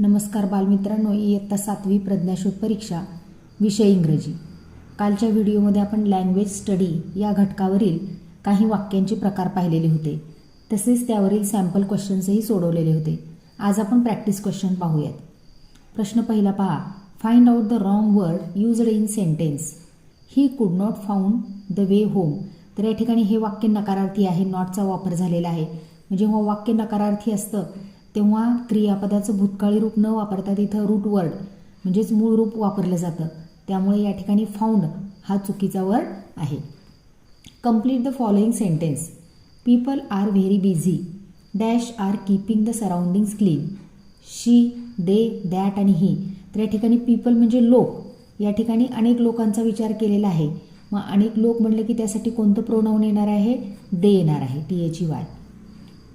नमस्कार बालमित्रांनो इयत्ता सातवी प्रज्ञाशोध परीक्षा विषय इंग्रजी. कालच्या व्हिडिओमध्ये आपण लँग्वेज स्टडी या घटकावरील काही वाक्यांचे प्रकार पाहिलेले होते. तसेच त्यावरील सॅम्पल क्वेश्चन्सही सोडवलेले होते. आज आपण प्रॅक्टिस क्वेश्चन पाहूयात. प्रश्न पहिला पहा find out the wrong word used in sentence he could not found the way home तर या ठिकाणी हे वाक्य नकारार्थी आहे नॉटचा वापर झालेला आहे. म्हणजे जेव्हा वाक्य नकारार्थी असतं तेव्हा क्रियापदाचं भूतकाळी रूप न वापरता तिथं रूट वर्ड म्हणजेच मूळ रूप वापरलं जातं. त्यामुळे या ठिकाणी फाउंड हा चुकीचा वर्ड आहे. Complete the following sentence people are very busy dash are keeping the surroundings clean she they that आणि ही तर या ठिकाणी पीपल म्हणजे लोक. या ठिकाणी अनेक लोकांचा विचार केलेला आहे. मग अनेक लोक म्हणले की त्यासाठी कोणतं प्रोनाऊन येणार आहे? दे येणार आहे. T H Y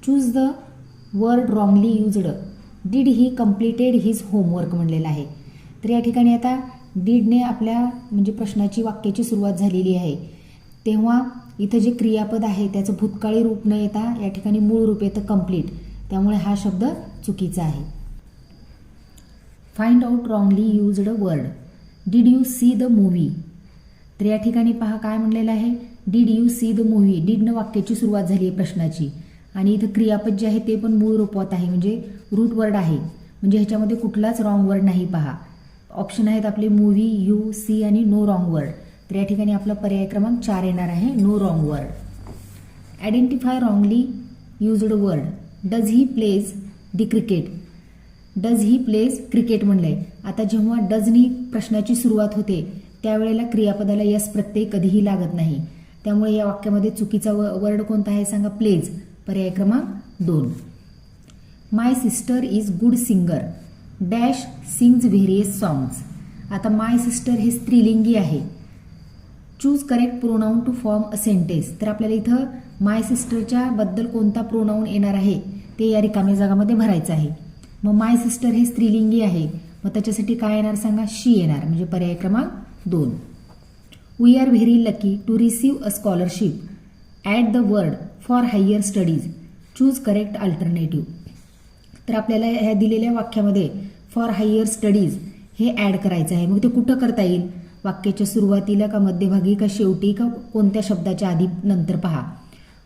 choose the word wrongly used. Did he completed his homework म्हणलेलं आहे. तर या ठिकाणी आता डीडने आपल्या म्हणजे प्रश्नाची वाक्याची सुरुवात झालेली आहे. तेव्हा इथं जे क्रियापद आहे त्याचं भूतकाळी रूप न येता या ठिकाणी मूळ रूप येतं कंप्लीट त्यामुळे हा शब्द चुकीचा आहे. Find out wrongly used word did you see the movie तर या ठिकाणी पहा काय म्हणलेलं आहे. Did you see the movie डीडनं वाक्याची सुरुवात झाली आहे प्रश्नाची. आणि इथं क्रियापद जे आहे ते पण मूळ रूपात आहे म्हणजे रूट वर्ड आहे. म्हणजे ह्याच्यामध्ये कुठलाच रॉंग वर्ड नाही पहा. ऑप्शन आहेत आपले मूव्ही यू सी आणि नो रॉंग वर्ड तर या ठिकाणी आपला पर्याय क्रमांक चार येणार आहे no wrong word identify wrongly used word does he plays the cricket does he plays cricket म्हणलंय. आता जेव्हा डजनी प्रश्नाची सुरुवात होते त्यावेळेला क्रियापदाला यस प्रत्यय कधीही लागत नाही. त्यामुळे या वाक्यामध्ये चुकीचा व वर्ड कोणता आहे सांगा? प्लेज पर्याय क्रमांक दोन. My sister is good singer dash sings various songs आता माय सिस्टर हे स्त्रीलिंगी आहे. Choose correct pronoun to form a sentence तर आपल्याला इथं माय सिस्टरच्या बद्दल कोणता प्रोनाऊन येणार आहे ते या रिकाम्या जागामध्ये भरायचं आहे. मग माय सिस्टर हे स्त्रीलिंगी आहे. मग त्याच्यासाठी काय येणार सांगा? शी येणार. म्हणजे पर्याय क्रमांक दोन. We are very lucky to receive a scholarship at the word for higher studies choose correct alternative तर आपल्याला ह्या दिलेल्या वाक्यामध्ये फॉर हायर स्टडीज हे ॲड करायचं आहे. मग ते कुठं करता येईल? वाक्याच्या सुरुवातीला का मध्यभागी का शेवटी का कोणत्या शब्दाच्या आधी नंतर पहा.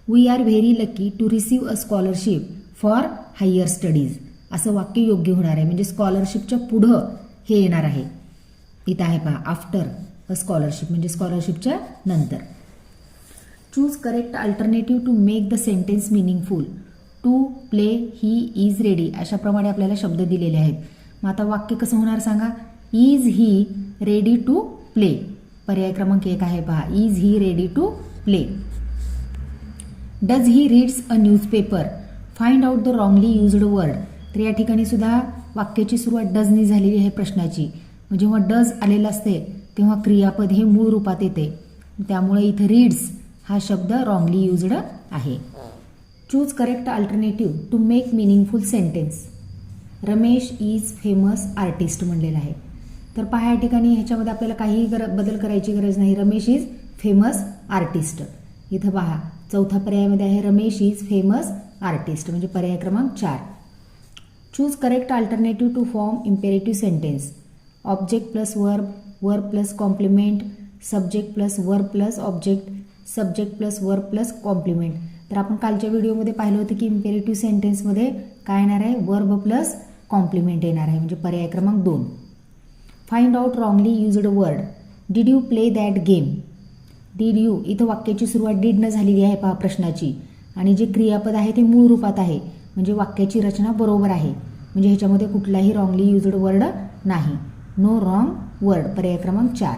We are very lucky to receive a scholarship for higher studies असं वाक्य योग्य होणार आहे. म्हणजे स्कॉलरशिपच्या पुढं हे येणार आहे. इथं आहे पहा आफ्टर अ स्कॉलरशिप म्हणजे स्कॉलरशिपच्या नंतर. Choose correct alternative to make the sentence meaningful to play he is ready अशाप्रमाणे आपल्याला शब्द दिलेले आहेत. मग आता वाक्य कसं होणार सांगा? Is he ready to play पर्याय क्रमांक एक आहे पहा. Is he ready to play does he reads a newspaper find out the wrongly used word तर या ठिकाणी सुद्धा वाक्याची सुरुवात डजनी झालेली आहे प्रश्नाची. मग जेव्हा डज आलेलं असते तेव्हा क्रियापद हे मूळ रूपात येते. त्यामुळे इथं रीड्स हा शब्द रॉंगली युज्ड आहे. Choose correct alternative to make meaningful sentence Ramesh is famous artist म्हणलेला आहे. तर पहा या ठिकाणी ह्याच्यामध्ये आपल्याला काहीही गर बदल करायची गरज नाही. रमेश इज फेमस आर्टिस्ट इथं पहा चौथा पर्यायामध्ये आहे. रमेश इज फेमस आर्टिस्ट म्हणजे पर्याय क्रमांक चार. Choose correct alternative to form imperative sentence object plus verb verb plus complement subject plus verb plus object subject plus verb plus complement तर आपण कालच्या व्हिडिओमध्ये पाहिलं होतं की इम्पेरेटिव्ह सेंटेन्समध्ये काय येणार आहे? वर्ब प्लस कॉम्प्लिमेंट येणार आहे. म्हणजे पर्याय क्रमांक दोन. Find out wrongly used word did you play that game did you इथं वाक्याची सुरुवात डीडनं झालेली आहे पहा प्रश्नाची. आणि जे क्रियापद आहे ते मूळ रूपात आहे. म्हणजे वाक्याची रचना बरोबर आहे. म्हणजे ह्याच्यामध्ये कुठलाही रॉंगली युजड वर्ड नाही. नो रॉंग वर्ड पर्याय क्रमांक चार.